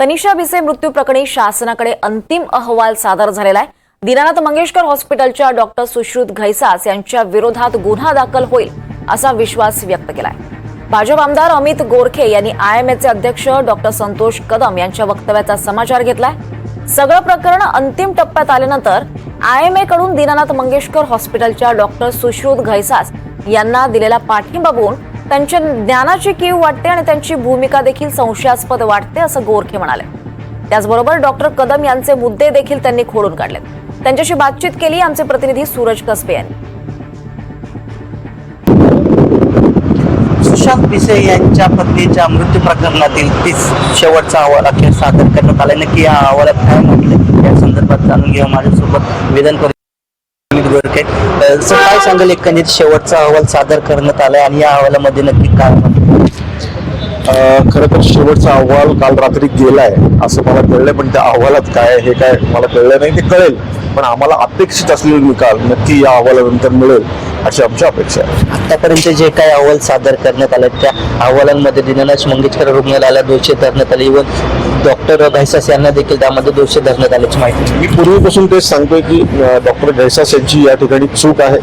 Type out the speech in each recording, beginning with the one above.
तनिषा भिसे मृत्यू प्रकरणी शासनाकडे अंतिम अहवाल सादर झालेला आहे. दीनानाथ मंगेशकर हॉस्पिटलच्या डॉक्टर सुश्रुत घैसास यांच्या विरोधात गुन्हा दाखल होईल असा विश्वास व्यक्त केलाय. भाजप आमदार अमित गोरखे यांनी आय एम एचे अध्यक्ष डॉक्टर संतोष कदम यांच्या वक्तव्याचा समाचार घेतलाय. सगळं प्रकरण अंतिम टप्प्यात आल्यानंतर आय एम ए कडून दीनानाथ मंगेशकर हॉस्पिटलच्या डॉक्टर सुश्रुत घैसास यांना दिलेला पाठिंबा बघून त्यांच्या ज्ञानाची कीव वाटते आणि त्यांची भूमिका देखील संशयास्पद वाटते असं गोरखे म्हणाले. त्याचबरोबर डॉक्टर कदम यांचे मुद्दे देखील त्यांनी खोडून काढले त्यांच्याशी बातचीत केली आमचे प्रतिनिधी सूरज कसबे यांनी. सुशांत पिसे यांच्या पत्नीच्या मृत्यू प्रकरणातील तीस शेवटचा अहवाल अखेर सादर करण्यात आला. नक्की या अहवालात काय म्हटलं? या संदर्भात जाणून घेऊ. माझ्यासोबत विधान परिषद सर काय सांगाल एकंदरीत शेवटचा अहवाल सादर करण्यात आलाय आणि या अहवालामध्ये नक्की काय खरं तर शेवटचा अहवाल काल रात्री गेलाय असं मला कळलंय पण त्या अहवालात काय हे काय मला कळलं नाही ते कळेल. पण आम्हाला अपेक्षित असलेला निकाल नक्की या अहवालानंतर मिळेल. अशी आमची अपेक्षा आहे. आतापर्यंत जे काही अहवाल सादर करण्यात आले त्या अहवालांमध्ये दीनानाथ मंगेशकर रुग्णालयाला दोषी धरण्यात आले. इव्हन डॉक्टर घैसास यांना देखील त्यामध्ये दोषी धरण्यात आल्याची माहिती. मी पूर्वीपासून तेच सांगतोय की डॉक्टर घैसास यांची या ठिकाणी चूक आहे.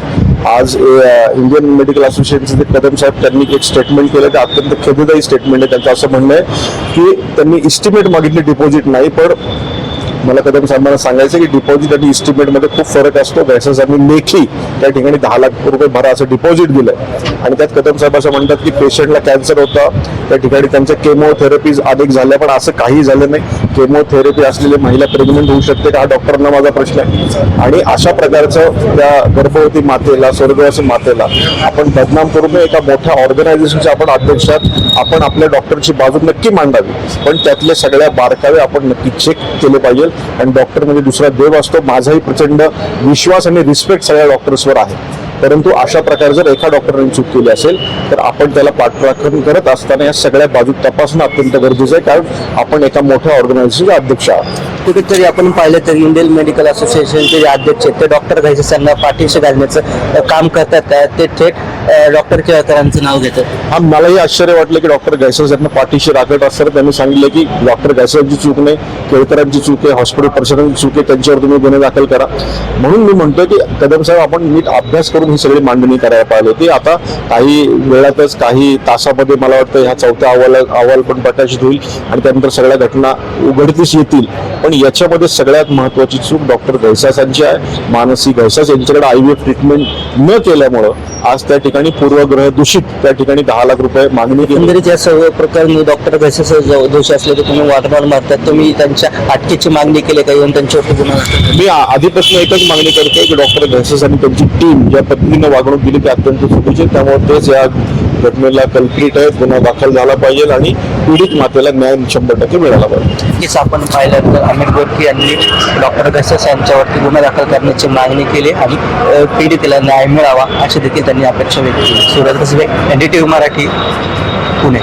आज इंडियन मेडिकल असोसिएशनचे कदम साहेब त्यांनी एक स्टेटमेंट केलं ते अत्यंत खेददायी स्टेटमेंट आहे त्यांचं असं म्हणणं आहे की त्यांनी इस्टिमेट मागितले डिपॉझिट नाही पण मला कदम साहेबांना सांगायचं की डिपॉझिट आणि इस्टिमेटमध्ये खूप फरक असतो. घैसास आम्ही लेखी त्या ठिकाणी दहा लाख रुपये भरा असं डिपॉझिट दिलं आणि त्यात कदम साहेब असं म्हणतात की पेशंटला कॅन्सर होता. त्या ठिकाणी त्यांच्या केमोथेरपीज अधिक झाल्या पण असं काही झालं नाही. केमोथेरपी असलेली महिला प्रेग्नंट होऊ शकते का? हा डॉक्टरांना माझा प्रश्न आहे. आणि अशा प्रकारचं त्या गर्भवती मातेला स्वर्गवासी मातेला आपण बदनाम करू नये. एका मोठ्या ऑर्गनायझेशनच्या आपण अध्यक्षात आपण आपल्या डॉक्टरची बाजू नक्की मांडावी. पण त्यातले सगळ्या बारकावे आपण नक्की चेक केले पाहिजे. आणि डॉक्टर म्हणजे दुसरा देव असतो. माझाही प्रचंड विश्वास आणि रिस्पेक्ट सगळ्या डॉक्टर्सवर आहे. परंतु अशा प्रकारे जर एका डॉक्टरांनी चूक केली असेल तर आपण त्याला पाठराखण करत असताना या सगळ्या बाजू तपासणं अत्यंत गरजेचं आहे. कारण आपण एका मोठ्या ऑर्गनायझेशनचे अध्यक्ष आहात. कुठेतरी आपण पाहिलं तर इंडियन मेडिकल असोसिएशनचे जे अध्यक्ष आहेत ते डॉक्टर घ्यायचे त्यांना पाठीशी घालण्याचं काम करतात. ते थेट डॉक्टर केळकरांचं नाव घेतो. हा मलाही आश्चर्य वाटलं की डॉक्टर गैसस यांना पाठीशी राखत असताना त्यांनी सांगितलं की डॉक्टर गैससची चूक नाही केळकरांची चूक आहे हॉस्पिटल प्रशासनाची चूक आहे त्यांच्यावर तुम्ही गुन्हे दाखल करा. म्हणून मी म्हणतो की कदम साहेब आपण नीट अभ्यास करून ही सगळी मांडणी करायला पाहिजे होती. आता काही वेळातच काही तासामध्ये मला वाटतं ह्या चौथ्या अहवाल अहवाल पण प्रकाशित होईल आणि त्यानंतर सगळ्या घटना उघडकीस येतील. पण याच्यामध्ये सगळ्यात महत्वाची चूक डॉक्टर घैसासांची आहे. मानसी घैसास यांच्याकडे आय व्ही ट्रीटमेंट न केल्यामुळं आज त्या ठिकाणी पूर्वग्रह दूषित त्या ठिकाणी दहा लाख रुपये मागणी केली एकंदरीत या सर्व प्रकरणी डॉक्टर घायसे दोष असले तर तुम्ही वारंवार मारतात तुम्ही त्यांच्या अटकेची मागणी केली का येऊन त्यांच्यावरती गुन्हा? मी आधीपासून एकच मागणी करते की डॉक्टर घैसेस आणि त्यांची टीम ज्या पद्धतीने वागणूक दिली ती अत्यंत चुकीची. त्यामुळे तेच या घटनेला कल्प्रिट आहे गुन्हा दाखल झाला पाहिजे आणि पीडित मातेला न्याय शंभर टक्के मिळाला पाहिजे. नक्कीच आपण पाहिलं तर अमित गोरखे यांनी डॉक्टर घसस यांच्यावरती गुन्हा दाखल करण्याची मागणी केली आणि पीडितेला न्याय मिळावा अशी देखील त्यांनी अपेक्षा व्यक्त केली. सुरज कसबे एनडीटीव्ही मराठी पुणे.